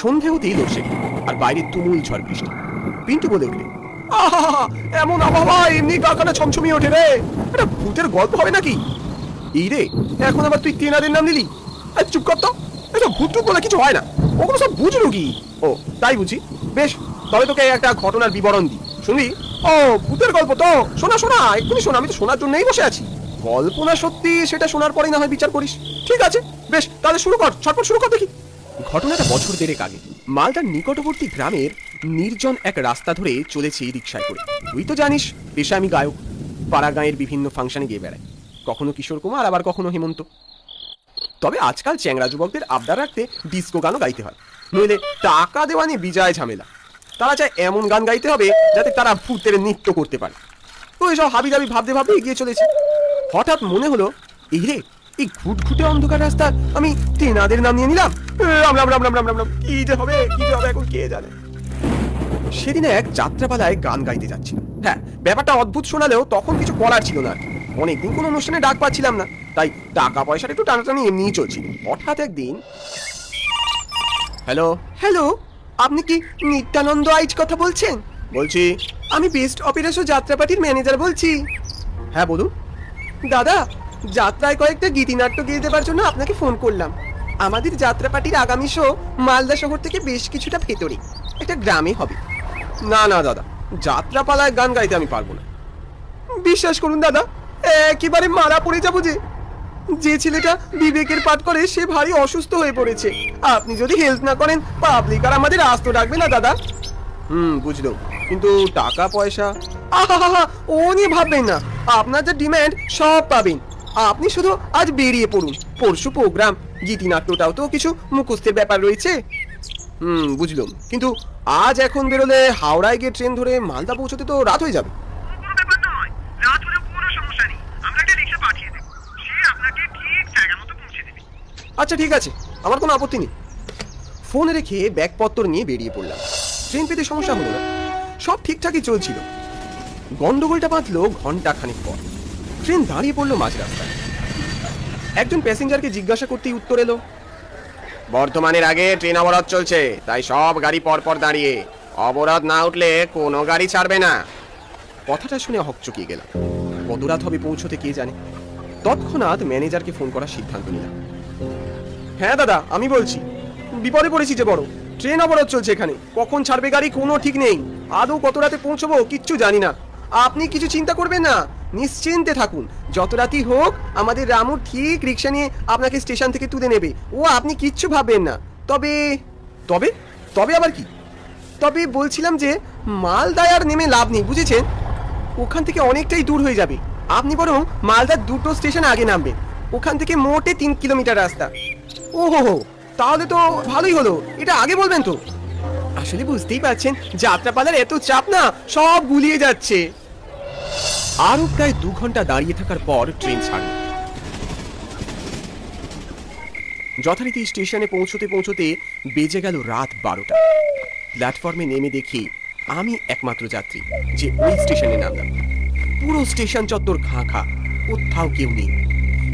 সন্ধে হতেই লোডশেডিং আর বাইরে তুমুল ঝড় বৃষ্টি। পিন্টু বলে উঠলে এমন আবহাওয়া, এমনি কাকাটা ছমছমিয়ে ওঠে রে। এটা ভূতের গল্প হবে নাকি? এই রে এখন আবার তুই তেনাদের নাম নিলি আর চুপ কর তো ভূত বলে কিছু হয় না। ওগুলো সব বুঝলো কি ও, তাই বুঝি? বেশ, তবে তোকে একটা ঘটনার বিবরণ দিই। শুনবি ও, ভূতের গল্প তো। শোনা শোনা, এক্ষুনি শোনা, আমি তো শোনার জন্যই বসে আছি। গল্প না সত্যি, সেটা শোনার পরেই না হয় বিচার করিস। ঠিক আছে, বেশ, তাহলে শুরু কর ছটপট শুরু কর দেখি। ঘটনাটা বছর দেড়েক আগে। মালদার নিকটবর্তী গ্রামের নির্জন এক রাস্তা ধরে চলেছি রিক্সায় করে। তুই তো জানিস পেশা আমি গায়ক। পাড়া গাঁয়ের বিভিন্ন ফাংশনে গিয়ে বেড়াই কখনো কিশোর কুমার, আবার কখনো হেমন্ত। তবে আজকাল চ্যাংরা যুবকদের আবদার রাখতে ডিস্কো গানও গাইতে হয়। নইলে টাকা দেওয়া নিয়ে বিজয় ঝামেলা। তারা চায় এমন গান গাইতে হবে যাতে তারা ভূতের নৃত্য করতে পারে। তো এসব হাবি জাবি ভাবতে ভাবতে এগিয়ে চলেছে। হঠাৎ মনে হলো এই রে এই ঘুটঘুটে অন্ধকার রাস্তা আমি তেনাদের নাম নিয়ে নিলাম। রাম রাম রাম রাম রাম রাম রাম। কি যে হবে কি যে হবে এখন কে জানে? সেদিন এক যাত্রাপালায় গান গাইতে যাচ্ছিলাম হ্যাঁ ব্যাপারটা অদ্ভুত শোনালেও তখন কিছু করার ছিল না। অনেকদিন কোনো অনুষ্ঠানে ডাক পাচ্ছিলাম না। তাই টাকা পয়সাটা একটু টানাটানি এমনিই চলছিল। হঠাৎ একদিন হ্যালো? হ্যালো আপনি কি নিত্যানন্দ আইচ কথা বলছেন? বলছি। আমি বেস্ট অপারেশন যাত্রাপাটির ম্যানেজার বলছি। হ্যাঁ বলুন। দাদা যাত্রায় কয়েকটা গীতিনাট্য গিয়ে দেবার জন্য আপনাকে ফোন করলাম। আমাদের যাত্রা পার্টির আগামী শো মালদা শহর থেকে বেশ কিছুটা ভেতরে। একটা গ্রামে হবে। না না, দাদা, যাত্রাপালায় গান গাইতে আমি পারব না। বিশ্বাস করুন, দাদা, একেবারে মারা পড়ে যাব যে। যে ছেলেটা বিবেকের পাঠ করে সে ভারী অসুস্থ হয়ে পড়েছে। আপনি যদি হেল্প না করেন পাবলিক আর আমাদের আস্ত রাখবে না, দাদা। হুম, বুঝলো। কিন্তু টাকা পয়সা আহা ও নিয়ে ভাববেন না। আপনার যা ডিম্যান্ড সব পাবেন। আপনি শুধু আজ বেরিয়ে পড়ুন। পরশু প্রোগ্রাম গীতিনাট্যটাও তো কিছু মুখস্থের ব্যাপার রয়েছে। হুম বুঝলাম। কিন্তু আজ এখন বেরোলে হাওড়ায় গিয়ে ট্রেন ধরে মালদা পৌঁছতে তো রাত হয়ে যাবে। আচ্ছা ঠিক আছে। আমার কোনো আপত্তি নেই। ফোন রেখে ব্যাগপত্র নিয়ে বেরিয়ে পড়লাম। ট্রেন পেতে সমস্যা হলো না। সব ঠিকঠাকই চলছিল। গন্ডগোলটা বাঁধলো ঘণ্টা খানিক পর। ট্রেন দাঁড়িয়ে পড়ল মাঝ রাস্তায়। একজন প্যাসেঞ্জারকে জিজ্ঞাসা করতেই উত্তর এলো বর্ধমানের আগে ট্রেন অবরোধ চলছে তাই সব গাড়ি পরপর দাঁড়িয়ে। অবরোধ না উঠলে কোনো গাড়ি ছাড়বে না। কথাটা শুনে হকচকিয়ে গেলাম। কত রাত হবে পৌঁছতে কে জানে? তৎক্ষণাৎ ম্যানেজারকে ফোন করার সিদ্ধান্ত নিলাম। হ্যাঁ দাদা আমি বলছি বিপদে পড়েছি যে বড়। ট্রেন অবরোধ চলছে এখানে। কখন ছাড়বে গাড়ি কোনো ঠিক নেই। আদৌ কত রাতে পৌঁছবো কিচ্ছু জানি না। আপনি কিছু চিন্তা করবেন না। নিশ্চিন্তে থাকুন। যত রাতি হোক, আমাদের রামু ঠিক রিক্সা নিয়ে আপনাকে স্টেশন থেকে তুলে নেবে। ও আপনি কিচ্ছু ভাববেন না। তবে তবে? তবে আবার কি? তবে বলছিলাম যে, মালদায় আর নেমে লাভ নেই, বুঝেছেন? ওখান থেকে অনেকটাই দূর হয়ে যাবে। আপনি বরং মালদার দুটো স্টেশন আগে নামবেন। ওখান থেকে মোটে তিন কিলোমিটার রাস্তা। ও হো হো, তাহলে তো ভালোই হলো। এটা আগে বলবেন তো? আসলে বুঝতেই পারছেন, যাত্রাপালার এত চাপ না, সব গুলিয়ে যাচ্ছে। আরও প্রায় দু ঘণ্টা দাঁড়িয়ে থাকার পর ট্রেন ছাড়ল যথারীতি স্টেশনে পৌঁছতে পৌঁছতে বেজে গেল রাত বারোটা। প্ল্যাটফর্মে নেমে দেখি আমি একমাত্র যাত্রী, যে ওই স্টেশনে নামলাম। পুরো স্টেশন চত্বর খাঁ খা, কোথাও কেউ নেই।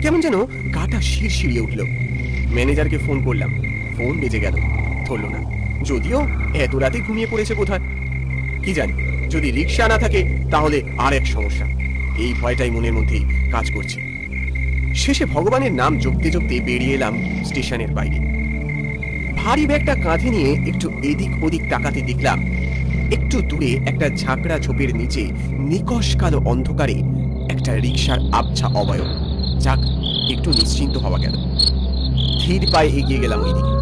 কেমন যেন গাটা শিরশিরিয়ে উঠল। ম্যানেজারকে ফোন করলাম। ফোন বেজে গেল। ধরল না। যদিও এত রাতে ঘুমিয়ে পড়েছে কোথায় কি জানি। যদি রিক্সা না থাকে, তাহলে আর এক সমস্যা। এই ভয়টাই মনের মধ্যেই কাজ করছে। শেষে ভগবানের নাম জপতে জপতে বেরিয়ে এলাম স্টেশনের বাইরে। ভারী ব্যাগটা কাঁধে নিয়ে একটু এদিক ওদিক তাকাতে দেখলাম, একটু দূরে একটা ঝাঁকড়া ঝোপের নিচে নিকশ কালো অন্ধকারে একটা রিক্সার আবছা অবয়ব। যাক, একটু নিশ্চিন্ত হওয়া গেল। ধীর পায়ে এগিয়ে গেলাম ওইদিকে।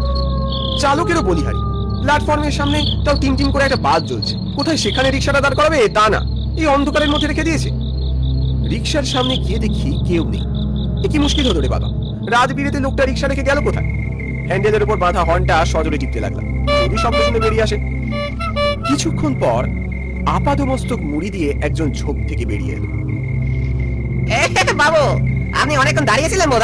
চালকেরও বলিহারি। প্ল্যাটফর্মের সামনে তাও টিম টিম করে একটা বাস জ্বলছে। কোথায় সেখানে রিক্সাটা দাঁড় করাবে? তা না। এই অন্ধকারের মধ্যে রেখে দিয়েছে। রিক্সার সামনে গিয়ে দেখি কেউ নেই। এ কি মুশকিল হলো রে বাবা? রাত বিরেতে লোকটা রিক্সা রেখে গেল কোথায়? হ্যান্ডেলের উপর বাঁধা হর্নটা সজোরে টিপতে লাগলাম। যদি শব্দ শুনে বেরিয়ে আসে। কিছুক্ষণ পর আপাদমস্তক মুড়ি দিয়ে একজন ঝোপ থেকে বেরিয়ে এলো। বাবু আপনি অনেকক্ষণ দাঁড়িয়েছিলেন বোধ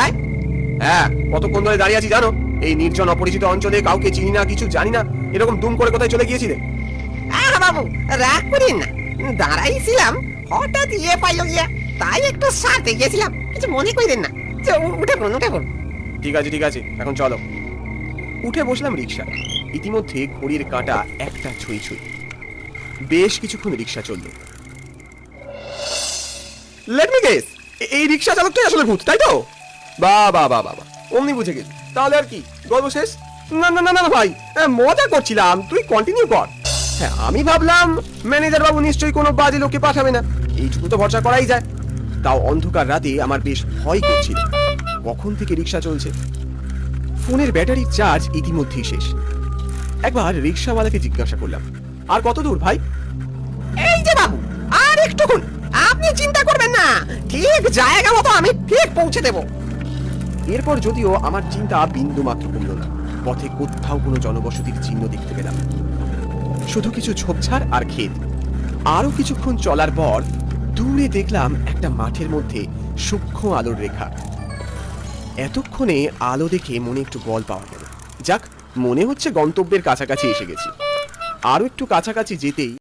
হ্যাঁ কতক্ষণ ধরে দাঁড়িয়ে আছি জানো? এই নির্জন অপরিচিত অঞ্চলে কাউকে চিনি না কিছু জানি না। এরকম দুম করে কোথায় চলে গিয়েছিলে? আহ বাবু রাগ করিন না। দাঁড়াইছিলাম হঠাৎ ইয়ে পাইল গিয়া তাই একটু সারতে গিয়েছিলাম। কিছু মনে করিলেন না। উঠে পড়ুন উঠে পড়ুন। ঠিক আছে ঠিক আছে এখন চলো। উঠে বসলাম রিক্সা ইতিমধ্যে ঘড়ির কাঁটা একটা ছুঁই ছুঁই। বেশ কিছুক্ষণ রিক্সা চলল। লেট মি গেস এই রিক্সা চালকটাই আসলে ভূত তাই তো? বা বা বা বা অমনি বুঝে গেলি তাহলে আর কি গল্প শেষ? না না না না ভাই। মজা করছিলাম। তুই কন্টিনিউ কর। হ্যাঁ আমি ভাবলাম ম্যানেজার বাবু নিশ্চয়ই কোনো বাজে লোককে পাঠাবে না। এইটুকু তো ভরসা করাই যায়। তাও অন্ধকার রাতে আমার বেশ ভয় করছিল। কখন থেকে রিক্সা চলছে? ফোনের ব্যাটারির চার্জ ইতিমধ্যেই শেষ। একবার রিক্সাওয়ালাকে জিজ্ঞাসা করলাম, আর কত দূর, ভাই? এই যে বাবু, আর একটুক্ষণ আপনি চিন্তা করবেন না। ঠিক জায়গা মতো আমি ঠিক পৌঁছে দেব। এরপর যদিও আমার চিন্তা বিন্দু মাত্র কমল না। পথে কোথাও কোনো জনবসতির চিহ্ন দেখতে পেলাম। শুধু কিছু ঝোপঝাড় আর ক্ষেত। আরও কিছুক্ষণ চলার পর দূরে দেখলাম একটা মাঠের মধ্যে সূক্ষ্ম আলোর রেখা। এতক্ষণে আলো দেখে মনে একটু বল পাওয়া গেল। যাক, মনে হচ্ছে গন্তব্যের কাছাকাছি এসে গেছি। আরও একটু কাছাকাছি যেতেই